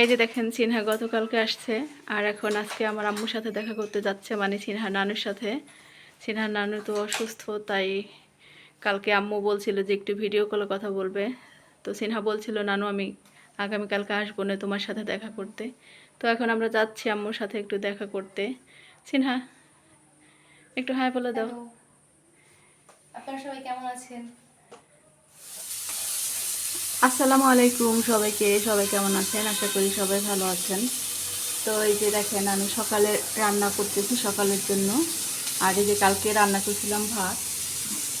এই যে দেখেন, সিনহা গতকালকে আসছে আর এখন আজকে আমার আম্মুর সাথে দেখা করতে যাচ্ছে মানে সিনহার নানুর সাথে। সিনহার নানু তো অসুস্থ, তাই কালকে আম্মু বলছিল যে একটু ভিডিও কলে কথা বলবে। তো সিনহা বলছিল, নানু, আমি আগামীকালকে আসব না তোমার সাথে দেখা করতে। তো এখন আমরা যাচ্ছি আম্মুর সাথে একটু দেখা করতে। সিনহা, একটু হাই বলে দাও। আপনারা সবাই কেমন আছেন? আসসালামু আলাইকুম সবাইকে, সবাই কেমন আছেন? আশা করি সবাই ভালো আছেন। তো এই যে দেখেন, আমি সকালে রান্না করতেছি সকালের জন্য। আর এই যে কালকে রান্না করছিলাম ভাত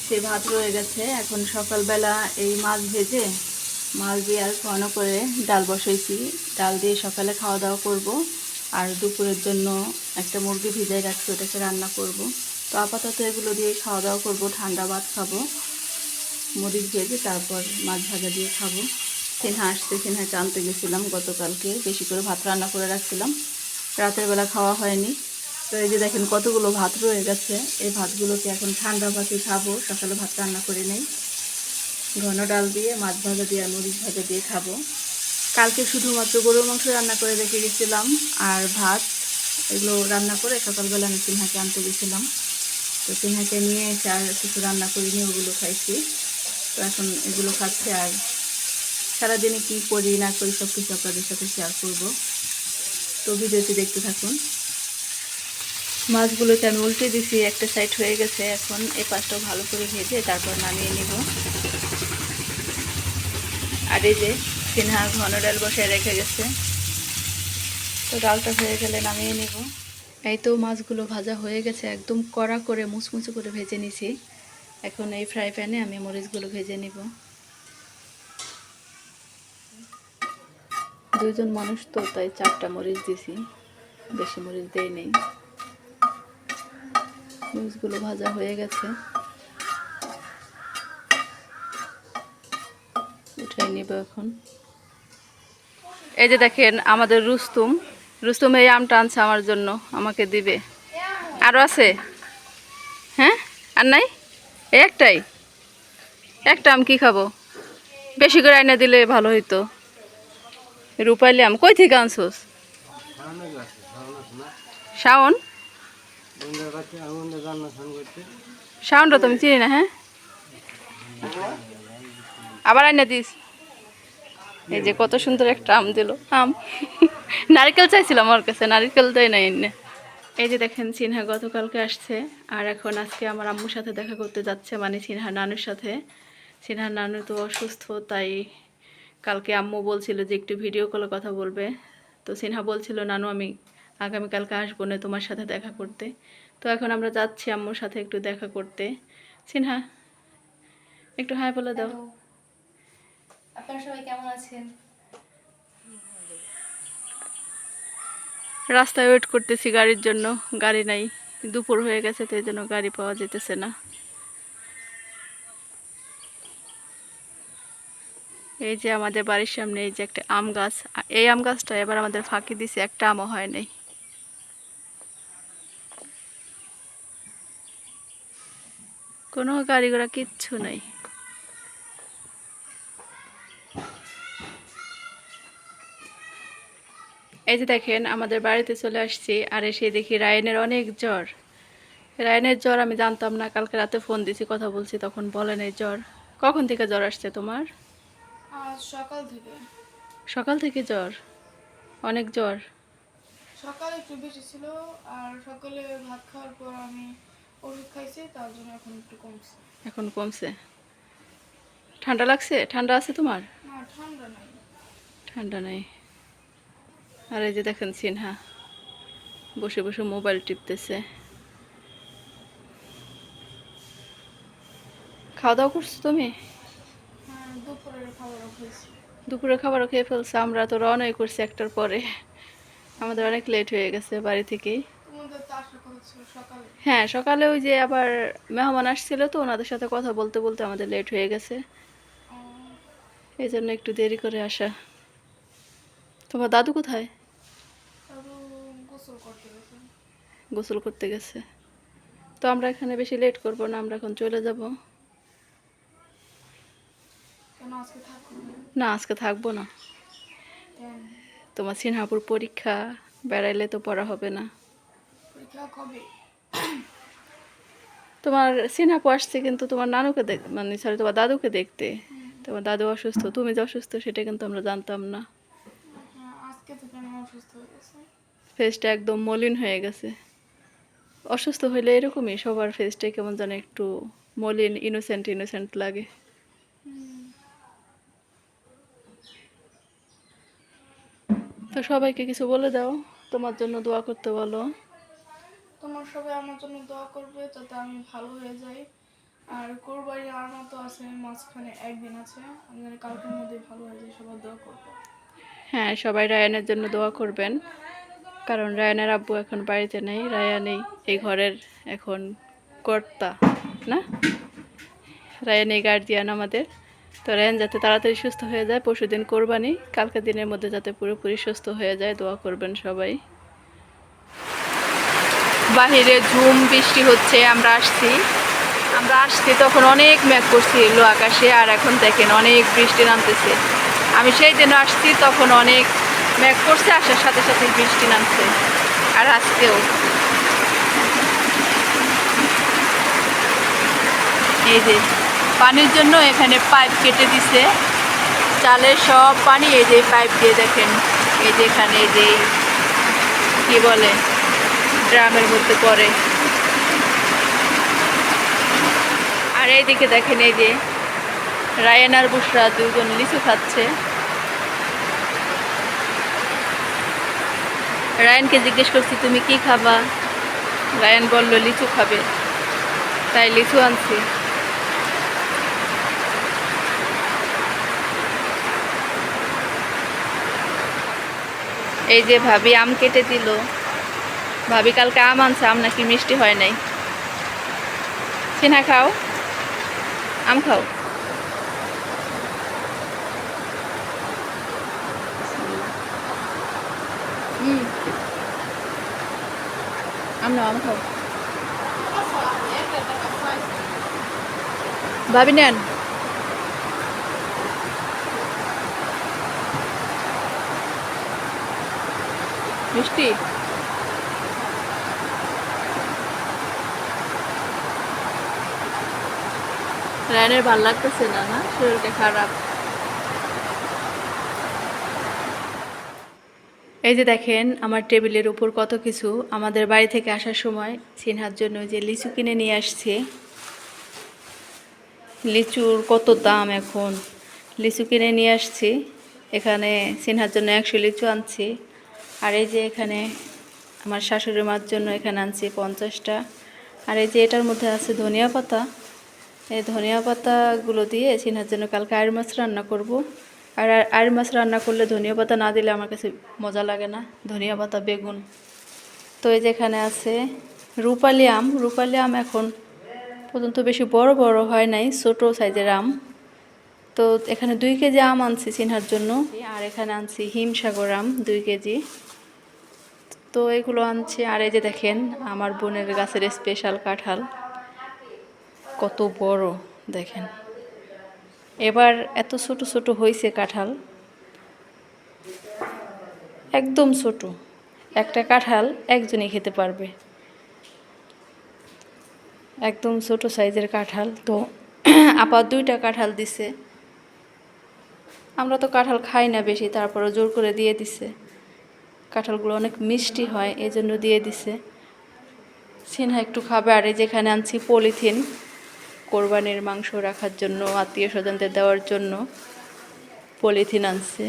সে ভাত রয়ে গেছে। এখন সকালবেলা এই মাছ ভেজে, মাছ দিয়ে আর ঘন করে ডাল বসাইছি। ডাল দিয়ে সকালে খাওয়া দাওয়া করব। আর দুপুরের জন্য একটা মুরগি ভিজাই রাখছি, ওটাকে রান্না করব। তো আপাতত এগুলো দিয়ে খাওয়া দাওয়া করব, ঠান্ডা ভাত খাব। মরিচ ভেজে তারপর মাছ ভাজা দিয়ে খাব। সিনহা আসতে সিনহাকে আনতে গেছিলাম গতকালকে, বেশি করে ভাত রান্না করে রাখছিলাম। রাতের বেলা খাওয়া হয়নি। তো এই যে দেখেন কতগুলো ভাত রয়ে গেছে, এই ভাতগুলোকে এখন ঠান্ডা ভাতে খাব। সকালে ভাত রান্না করে নেই। ঘন ডাল দিয়ে, মাছ ভাজা দিয়ে আর মরিচ ভাজা দিয়ে খাব। কালকে শুধুমাত্র গরুর মাংস রান্না করে রেখে গেছিলাম আর ভাত। এগুলো রান্না করে সকালবেলা আমি সিনহাকে আনতে গেছিলাম। তো সিনহাকে নিয়ে আর কিছু রান্না করিনি, ওগুলো খাইছি। তো এখন এগুলো খাচ্ছে আর সারাদিনে কী করি, না করি সব কিছু আপনাদের সাথে শেয়ার করব। তো ভিডিওটি দেখতে থাকুন। মাছগুলোকে আমি উল্টে দিছি, একটা সাইড হয়ে গেছে। এখন এই পাশটাও ভালো করে ভেজে তারপর নামিয়ে নিব। আর এই যে সিনহা ঘন ডাল বসায় রেখে গেছে। তো ডালটা হয়ে গেলে নামিয়ে নিব। এই তো মাছগুলো ভাজা হয়ে গেছে। একদম কড়া করে মুচমুচে করে ভেজে নিছি। এখন এই ফ্রাই প্যানে আমি মরিচগুলো ভেজে নিব। দুজন মানুষ তো, তাই চারটা মরিচ দিছি। বেশি মরিচ দেই নেই। মরিচগুলো ভাজা হয়ে গেছে। উঠাই নিব এখন। এই যে দেখেন আমাদের রুস্তুম। রুস্তুম এই আমটা আনছে আমার জন্য, আমাকে দিবে। আরও আছে? হ্যাঁ? আর নাই? একটাই। একটা আম কি খাব? বেশি করে আইনা দিলে ভালো হইতো। রূপাইলে আম কই থেকে আনছোস? শাওন? শাওনটা তুমি চিনি না হ্যাঁ? আবার আইনা দিস। এই যে কত সুন্দর একটা আম দিল। আম। নারকেল চাইছিলাম আমার কাছে, নারকেল দেয় না এনে। এই যে দেখেন, সিনহা গতকালকে আসছে আর এখন আজকে আমার আম্মুর সাথে দেখা করতে যাচ্ছে মানে সিনহার নানুর সাথে। সিনহার নানু তো অসুস্থ, তাই কালকে আম্মু বলছিল যে একটু ভিডিও কলে কথা বলবে। তো সিনহা বলছিল, নানু, আমি আগামীকালকে আসব না তোমার সাথে দেখা করতে। তো এখন আমরা যাচ্ছি আম্মুর সাথে একটু দেখা করতে। সিনহা, একটু হাই বলে দাও। আপনারা সবাই কেমন আছেন? রাস্তায় ওয়েট করতেছি গাড়ির জন্য। গাড়ি নাই, দুপুর হয়ে গেছে, তো এই জন্য গাড়ি পাওয়া যেতেছে না। এই যে আমাদের বাড়ির সামনে এই যে একটা আম গাছ এই আম গাছটা এবার আমাদের ফাঁকি দিছে, একটা আমও হয় নাই। কোনো গাড়ি ঘোড়া কিচ্ছু নাই। এই যে দেখেন আমাদের বাড়িতে চলে আসছি আর এসে দেখি রায়নের অনেক জ্বর। রায়নের জ্বর আমি জানতাম না কালকে রাতে ফোন দিছি কথা বলছি তখন বলেন এই জ্বর। কখন থেকে জ্বর আসছে তোমার? আজ সকাল থেকে। সকাল থেকে জ্বর? অনেক জ্বর? সকালে একটু বেশি ছিল আর সকালে ভাত খাওয়ার পর আমি ওষুধ খাইছি তার জন্য এখন একটু কমছে। এখন কমছে? ঠান্ডা লাগছে? ঠান্ডা আছে তোমার? না ঠান্ডা নাই। ঠান্ডা নাই। আর এই যে দেখেন সিনহা। বসে বসে মোবাইল টিপতেছে। খাওয়া দাওয়া করছ তুমি? হ্যাঁ দুপুরে খাবারও খেয়ে ফেলছে আমরা তো রওনাই করছি একটার পরে। আমাদের অনেক লেট হয়ে গেছে বাড়ি থেকেই। হ্যাঁ সকালে ওই যে আবার মেহমান আসছিল তো ওনাদের সাথে কথা বলতে বলতে আমাদের লেট হয়ে গেছে। এই জন্য একটু দেরি করে আসা। তোমার দাদু কোথায়? গোসল করতে গেছে। তো আমরা এখানে বেশি লেট করব না আমরা এখন চলে যাব। না? আজকে থাকব না। তোমার সিনহাপুর পরীক্ষা বেড়াইলে তো পড়া হবে না। তোমার সিনহাপু আসছে কিন্তু তোমার নানুকে দেখ মানে সরি তোমার দাদুকে দেখতে। তোমার দাদু অসুস্থ তুমি যে অসুস্থ সেটা কিন্তু আমরা জানতাম না হ্যাঁ আজকে থেকে আমি অসুস্থ হয়ে গেছি ফেসটা একদম মলিন হয়ে গেছে। অসুস্থ হইলে এরকমই সবার ফেসটা কেমন যেন একটু মলিন ইনোসেন্ট ইনোসেন্ট লাগে। তো সবাইকে কিছু বলে দাও তোমার জন্য দোয়া করতে বলো। তোমার সবাই আমার জন্য দোয়া করবে যাতে আমি ভালো হয়ে যাই। আর কোরবানি আর মতো আছে মাঝখানে একদিন আছে। যেন কালকের মধ্যে ভালো হয়ে যাই সবার দোয়া করব। হ্যাঁ সবাই রায়ানের জন্য দোয়া করবেন। কারণ রায়ানের আব্বু এখন বাড়িতে নেই রায়ান এই এই ঘরের এখন কর্তা, না? রায়ান এই গার্জিয়ান আমাদের। তো রায়ান যাতে তাড়াতাড়ি সুস্থ হয়ে যায় পরশু দিন কোরবানি, কালকে দিনের মধ্যে যাতে পুরোপুরি সুস্থ হয়ে যায়, দোয়া করবেন সবাই। বাহিরে ঝুম, বৃষ্টি হচ্ছে, আমরা আসছি। আমরা আসছি, তখন অনেক মেঘ করছিল আকাশে, আর এখন দেখেন অনেক বৃষ্টি নামতেছে। আমি সেই দিন আসছি, তখন অনেক মেঘ করছে, আসার সাথে সাথে বৃষ্টি নামছে। আর আজকেও। এই যে, পানির জন্য এখানে পাইপ কেটে দিছে। চালের সব পানি, এই যে পাইপ দিয়ে দেখেন। এই যে এখানে, এই যে কি বলে, ড্রামের মধ্যে পড়ে। আর এইদিকে দেখেন, এই যে রায়ান আর বুসরা দুজন লিচু খাচ্ছে। রায়ানকে জিজ্ঞেস করছি, তুমি কি খাবা? রায়ান বলল, লিচু খাবে। তাই লিচু আনছি। এই যে ভাবি আম কেটে দিল। ভাবি, কালকে আম আনছে, আম নাকি মিষ্টি হয় নাই? সিনা খাও। আম খাও? আম নাও আম খাও ভাবি নেন মিষ্টি রায়নের ভালো লাগতেছে না না? শরীরটা খারাপ। এই যে দেখেন, আমার টেবিলের উপর কত কিছু। আমাদের বাড়ি থেকে আসার সময় সিনহার জন্য যে লিচু কিনে নিয়ে আসছে। লিচুর কত দাম এখন? লিচু কিনে নিয়ে আসছি। এখানে সিনহার জন্য একশো লিচু আনছি। আর এই যে এখানে আমার শাশুড়ি মার জন্য এখানে আনছি পঞ্চাশটা। আর এই যে এটার মধ্যে আছে ধনিয়া পাতা। এই ধনিয়া পাতাগুলো দিয়ে সিনহার জন্য কালকে আয়ের মাছ রান্না করব। আর আর মাছ রান্না করলে ধনিয়া পাতা না দিলে আমার কাছে মজা লাগে না। ধনিয়া পাতা, বেগুন। তো এই যেখানে আছে রূপালি আম। রূপালি আম এখন পর্যন্ত বেশি বড় বড় হয় নাই, ছোটো সাইজের আম। তো এখানে দুই কেজি আম আনছি সিনহার জন্য। আর এখানে আনছি হিমসাগর আম, দুই কেজি। তো এগুলো আনছি। আর এই যে দেখেন, আমার বোনের গাছের স্পেশাল কাঁঠাল। কত বড়, দেখেন। এবার এত ছোট ছোট হয়েছে কাঁঠাল। একদম ছোট। একটা কাঁঠাল একজনই খেতে পারবে। একদম ছোট সাইজের কাঁঠাল। তো আপা দুইটা কাঁঠাল দিছে। আমরা তো কাঁঠাল খাই না বেশি তারপরে জোর করে দিয়ে দিছে। কাঁঠালগুলো অনেক মিষ্টি হয় এই জন্য দিয়ে দিছে। সিনহা একটু খাবে, আর যেখানে আনছি পলিথিন কোরবানির মাংস রাখার জন্য আত্মীয় স্বজনদের দেওয়ার জন্য পলিথিন আনছে।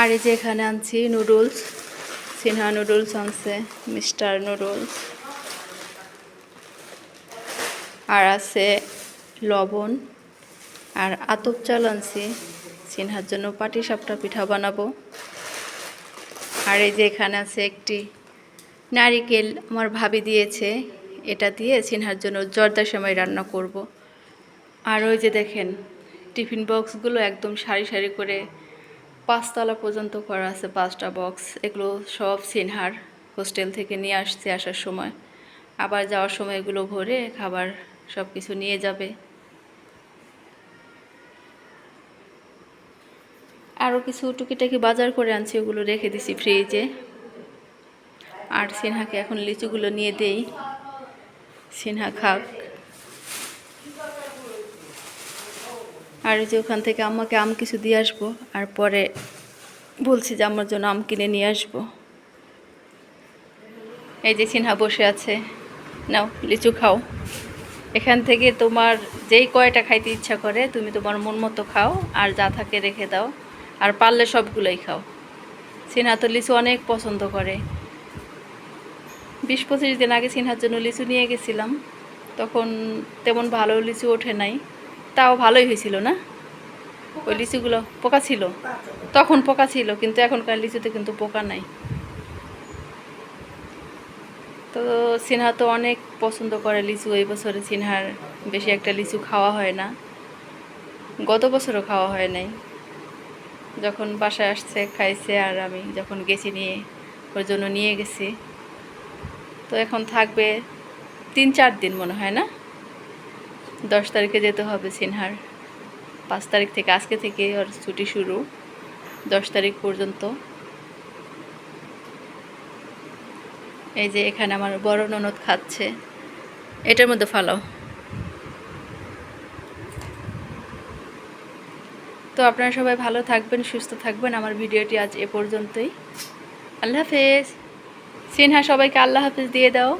আর এই যে এখানে আনছি নুডলস, সিনহা নুডলস আনছে, মিস্টার নুডলস। আর আছে লবণ, আর আতপ চাল আনছি। সিনহার জন্য পাটি সাপটা পিঠা বানাবো। আর এই যে এখানে আছে একটি নারিকেল, আমার ভাবি দিয়েছে। এটা দিয়ে সিনহার জন্য জর্দার সময় রান্না করব। আর ওই যে দেখেন, টিফিন বক্সগুলো একদম সারি সারি করে পাঁচতলা পর্যন্ত করা আছে, পাঁচটা বক্স। এগুলো সব সিনহার হোস্টেল থেকে নিয়ে আসছে আসার সময়। আবার যাওয়ার সময় এগুলো ভরে খাবার সব কিছু নিয়ে যাবে। আরও কিছু টুকিটাকি বাজার করে আনছি, ওগুলো রেখে দিছি ফ্রিজে। আর সিনহাকে এখন লিচুগুলো নিয়ে দেই। সিনহা খাক। আর যে ওখান থেকে আম্মাকে আম কিছু দিয়ে আসব, আর পরে বলছি যে আমার জন্য আম কিনে নিয়ে আসব। এই যে সিনহা বসে আছে। নাও, লিচু খাও। এখান থেকে তোমার যেই কয়টা খাইতে ইচ্ছা করে, তুমি তোমার মন মতো খাও, আর যা থাকে রেখে দাও। আর পারলে সবগুলোই খাও। সিনহা তো লিচু অনেক পছন্দ করে। বিশ পঁচিশ দিন আগে সিনহার জন্য লিচু নিয়ে গেছিলাম। তখন তেমন ভালো লিচু ওঠে নাই। তাও ভালোই হয়েছিল না? ওই লিচুগুলো পোকা ছিল। তখন পোকা ছিল, কিন্তু এখনকার লিচুতে কিন্তু পোকা নাই। তো সিনহা তো অনেক পছন্দ করে লিচু। এই বছরে সিনহার বেশি একটা লিচু খাওয়া হয় না। গত বছরও খাওয়া হয় নাই। যখন বাসায় আসছে, খাইছে, আর আমি যখন গেছি নিয়ে, ওর জন্য নিয়ে গেছি। তো এখন থাকবে তিন চার দিন মনে হয় না? দশ তারিখে যেতে হবে সিনহার। পাঁচ তারিখ থেকে, আজকে থেকে ওর ছুটি শুরু, দশ তারিখ পর্যন্ত। এই যে এখানে আমার বড় ননদ খাচ্ছে। এটার মধ্যে ফালাও। তো আপনারা সবাই ভালো থাকবেন, সুস্থ থাকবেন। আমার ভিডিওটি আজ এ পর্যন্তই। আল্লাহ হাফেজ। সিনহা সবাইকে আল্লাহ হাফিজ দিয়ে দাও।